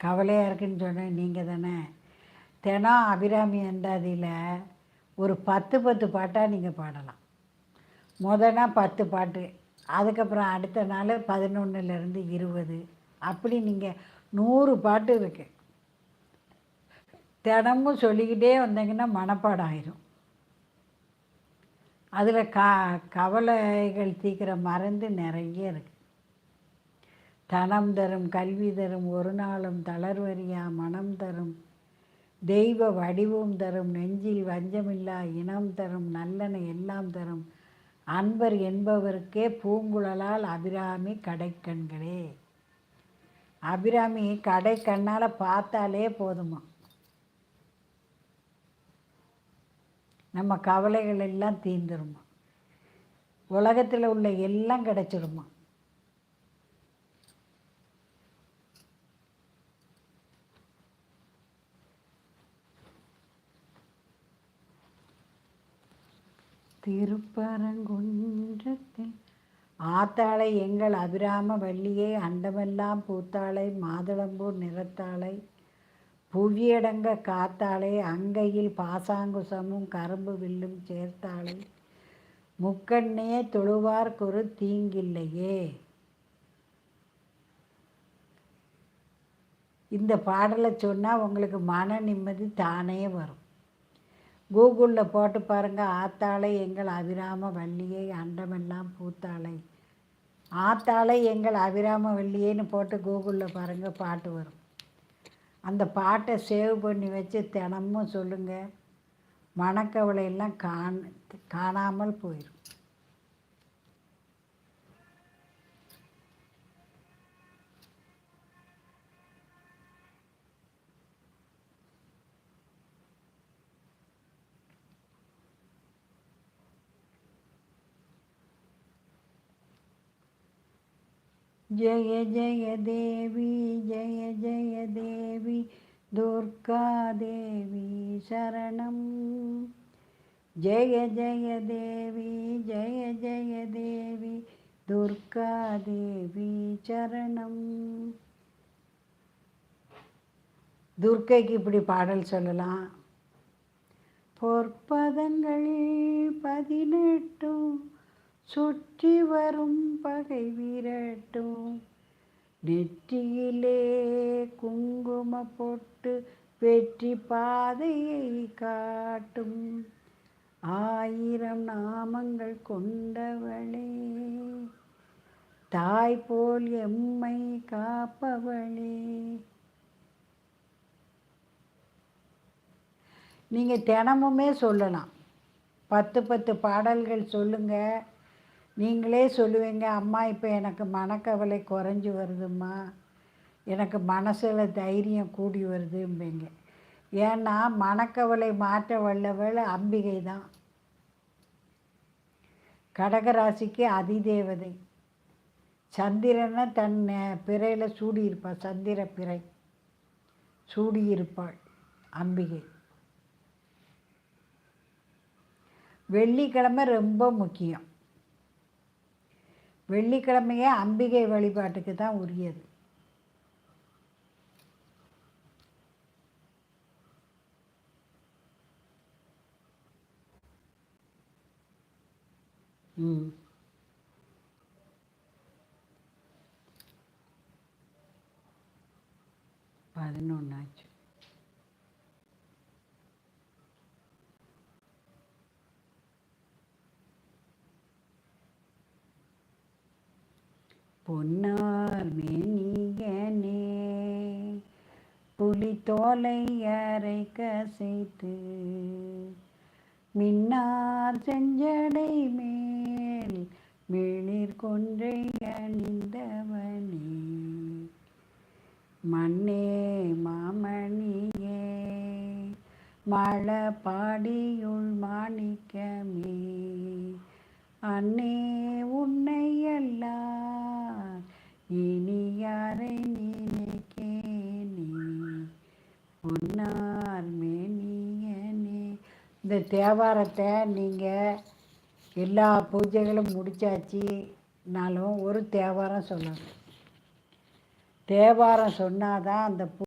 கவலையாக இருக்குன்னு சொன்னேன் நீங்கள் தானே. தினம் அபிராமி அந்தாதியில் ஒரு பத்து பத்து பாட்டாக நீங்கள் பாடலாம். முதனா பத்து பாட்டு அதுக்கப்புறம் அடுத்த நாள் பதினொன்றுலேருந்து இருபது. அப்படி நீங்கள் நூறு பாட்டு இருக்குது தினமும் சொல்லிக்கிட்டே வந்தீங்கன்னா மனப்பாடம் ஆயிரும். அதில் கா கவலைகள் தீக்கிற மருந்து நிறைய இருக்குது தனம் தரும் கல்வி தரும் ஒரு நாளும் தளர்வறியா மனம் தரும். தெய்வ வடிவம் தரும் நெஞ்சில் வஞ்சமில்லா இனம் தரும் நல்லன எல்லாம் தரும். அன்பர் என்பவருக்கே பூங்குழலால் அபிராமி கடைக்கண்களே. அபிராமி கடை கண்ணால் பார்த்தாலே போதுமா? நம்ம கவலைகள் எல்லாம் தீர்ந்துருமா? உலகத்தில் உள்ள எல்லாம் கிடைச்சிருமா? திருப்பரங்குன்றத்தில். ஆத்தாளை எங்கள் அபிராம வள்ளியே அண்டமெல்லாம் பூத்தாளை மாதுளம்பூர் நிறத்தாளை புவியடங்க காத்தாளை அங்கையில் பாசாங்குசமும் கரும்பு வில்லும் சேர்த்தாளை முக்கண்ணே தொழுவார்க்கொரு தீங்கில்லையே. இந்த பாடலை சொன்னால் உங்களுக்கு மன நிம்மதி தானே வரும். கூகுளில் போட்டு பாருங்கள் ஆத்தாளை எங்கள் அபிராம வள்ளியை அண்டமெல்லாம் பூத்தாளை. ஆத்தாளை எங்கள் அபிராம வள்ளியேன்னு போட்டு கூகுளில் பாருங்கள் பாட்டு வரும். அந்த பாட்டை சேவ் பண்ணி வச்சு தினமும் சொல்லுங்கள் மணக்கவலையெல்லாம் காண் காணாமல் போயிடும் ஜெய ஜெய தேவி ஜெய ஜெய தேவி துர்கா தேவி சரணம். ஜெய ஜெய தேவி ஜெய ஜெய தேவி துர்கா தேவி சரணம். துர்க்கைக்கு இப்படி பாடல் சொல்லலாம். பொற்பதங்கள் பதினெட்டும் சுற்றி வரும் பகை விரட்டும். நெற்றியிலே குங்கும பொட்டு வெற்றி பாதையை காட்டும். ஆயிரம் நாமங்கள் கொண்டவளே தாய் போல் எம்மை காப்பவளே. நீங்கள் தினமுமே சொல்லலாம். பத்து பத்து பாடல்கள் சொல்லுங்கள் நீங்களே சொல்லுவீங்க அம்மா இப்போ எனக்கு மனக்கவலை குறைஞ்சி வருதும்மா. எனக்கு மனசில் தைரியம் கூடி வருதும்பீங்க. ஏன்னா மனக்கவலை மாற்ற வல்லவள் அம்பிகை தான். கடகராசிக்கு அதிதேவதை. சந்திரனை தன் பிறையில் சூடியிருப்பாள் சந்திர பிறை. சூடியிருப்பாள் அம்பிகை. வெள்ளிக்கிழமை ரொம்ப முக்கியம். வெள்ளிக்கிழமையே அம்பிகை வழிபாட்டுக்கு தான் உரியது. ம். பதினொன்றாச்சு பொன்னார் மேனியனே புலித்தோலை அரை கசைத்து மின்னார் செஞ்சடை மேல் மிளிர் கொன்றை அணிந்தவனே. மண்ணே மாமணியே மழப்பாடியுள் மாணிக்கமே. அன்னே உன்னை எல்லாம் இனி யாரை நினைக்கேனே? பொன்னார் மேனியனே. இந்த தேவாரத்தை நீங்கள் எல்லா பூஜைகளும் முடிச்சாச்சுனாலும் ஒரு தேவாரம் சொல்லணும். தேவாரம் சொன்னாதான் அந்த பூ